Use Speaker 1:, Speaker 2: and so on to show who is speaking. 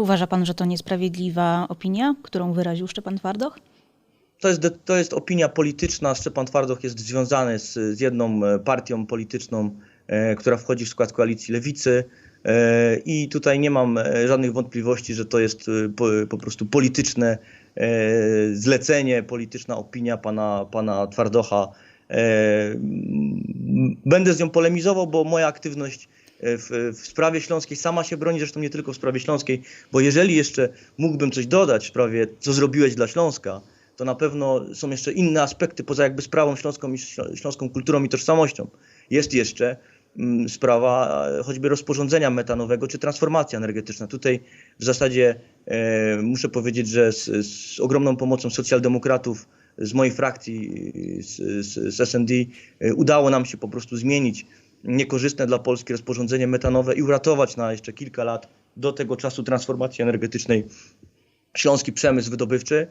Speaker 1: Uważa pan, że to niesprawiedliwa opinia, którą wyraził Szczepan Twardoch?
Speaker 2: To jest, to jest opinia polityczna. Szczepan Twardoch jest związany z, z jedną e, partią polityczną, e, która wchodzi w skład koalicji lewicy. E, I tutaj nie mam e, żadnych wątpliwości, że to jest e, po, po prostu polityczne e, zlecenie, polityczna opinia pana, pana Twardocha. Będę z nią polemizował, bo moja aktywność w, w sprawie śląskiej sama się broni, zresztą nie tylko w sprawie śląskiej, bo jeżeli jeszcze mógłbym coś dodać w sprawie, co zrobiłeś dla Śląska, to na pewno są jeszcze inne aspekty poza jakby sprawą śląską i ślą- śląską kulturą i tożsamością. Jest jeszcze mm, sprawa e, choćby rozporządzenia metanowego czy transformacja energetyczna. Tutaj w zasadzie e, muszę powiedzieć, że z, z ogromną pomocą socjaldemokratów z mojej frakcji, z, z, z SND, e, udało nam się po prostu zmienić niekorzystne dla Polski rozporządzenie metanowe i uratować na jeszcze kilka lat do tego czasu transformacji energetycznej śląski przemysł wydobywczy.